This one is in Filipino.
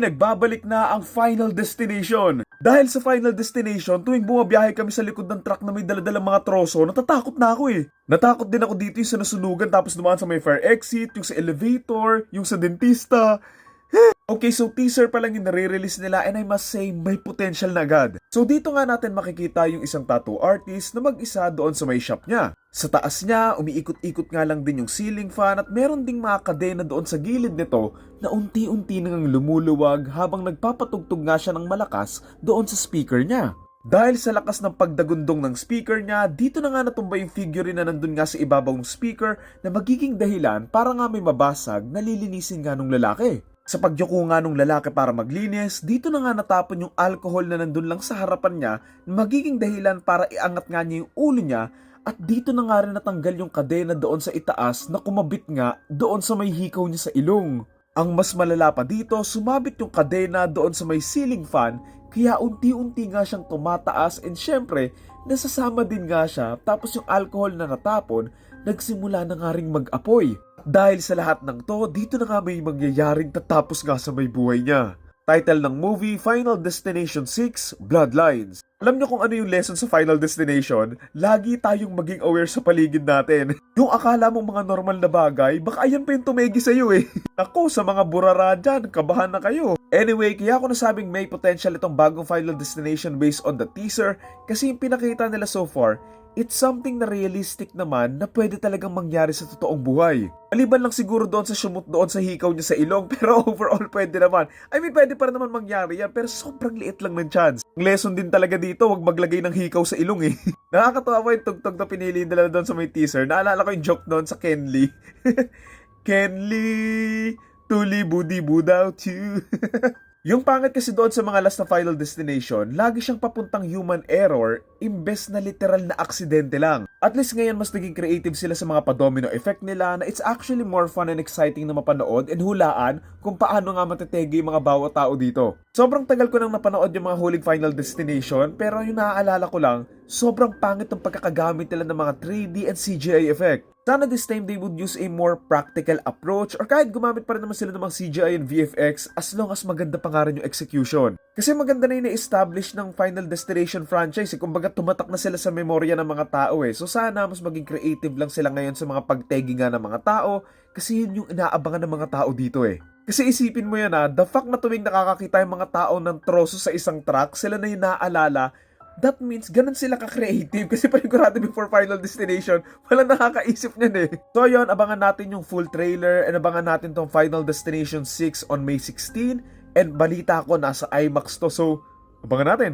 Nagbabalik na ang Final Destination. Dahil sa Final Destination, tuwing bumabiyahe kami sa likod ng truck na may daladalang mga troso, natatakot na ako eh. Natakot din ako dito yung sa nasunugan tapos dumaan sa may fire exit, yung sa elevator, yung sa dentista. Okay, so teaser pa lang yung nare-release nila and I must say, may potential na agad. So dito nga natin makikita yung isang tattoo artist na mag-isa doon sa may shop niya. Sa taas niya, umiikot-ikot nga lang din yung ceiling fan at meron ding mga kadena doon sa gilid nito na unti-unti nang lumuluwag habang nagpapatugtog nga siya ng malakas doon sa speaker niya. Dahil sa lakas ng pagdagundong ng speaker niya, dito na nga natumba yung figurine na nandun nga sa ibabaw ng speaker na magiging dahilan para nga may mabasag na lilinisin nga nung lalaki. Sa pagyuko nga nung lalaki para maglinis, dito na nga natapon yung alcohol na nandun lang sa harapan niya magiging dahilan para iangat nga niya yung ulo niya at dito na nga rin natanggal yung kadena doon sa itaas na kumabit nga doon sa may hikaw niya sa ilong. Ang mas malala pa dito, sumabit yung kadena doon sa may ceiling fan kaya unti-unti nga siyang tumataas and syempre, nasasama din nga siya tapos yung alcohol na natapon, nagsimula na nga ring mag-apoy. Dahil sa lahat ng to, dito na nga may mangyayaring tatapos nga sa may buhay niya. Title ng movie, Final Destination 6, Bloodlines. Alam niyo kung ano yung lesson sa Final Destination? Lagi tayong maging aware sa paligid natin. Yung akala mong mga normal na bagay, baka ayan pa yung tumegi sa'yo eh. Ako, sa mga burara dyan, kabahan na kayo. Anyway, kaya ako nasabing may potential itong bagong Final Destination based on the teaser kasi yung pinakita nila so far, it's something na realistic naman na pwede talagang mangyari sa totoong buhay. Maliban lang siguro doon sa sumut doon sa hikaw niya sa ilong pero overall pwede naman. I mean pwede pa naman mangyari yan pero sobrang liit lang ng chance. Ang lesson din talaga dito wag maglagay ng hikaw sa ilong eh. Nakakatawa yung tugtog na pinili nila doon sa may teaser. Naalala ko yung joke doon sa Kenly. Kenly, tuli budi budaw you. Yung pangit kasi doon sa mga last na final destination, lagi siyang papuntang human error imbes na literal na aksidente lang. At least ngayon mas naging creative sila sa mga pa-domino effect nila na it's actually more fun and exciting na mapanood and hulaan kung paano nga matetege yung mga bawat tao dito. Sobrang tagal ko nang napanood yung mga huling final destination pero yung naaalala ko lang, sobrang pangit ng pagkakagamit nila ng mga 3D and CGI effect. Sana this time they would use a more practical approach or kahit gumamit pa rin naman sila ng mga CGI and VFX as long as maganda pa nga rin yung execution. Kasi maganda na yung na-establish ng Final Destination franchise. Eh. Kumbaga tumatak na sila sa memorya ng mga tao eh. So sana mas maging creative lang sila ngayon sa mga pagtegi nga ng mga tao kasi yun yung inaabangan ng mga tao dito eh. Kasi isipin mo yan ah, the fact na tuwing nakakakita yung mga tao ng troso sa isang truck, sila na yung naaalala that means ganun sila ka-creative kasi panigurado before Final Destination, wala nakakaisip niyan eh. So yon abangan natin yung full trailer and abangan natin tong Final Destination 6 on May 16 and balita ko nasa IMAX to so abangan natin.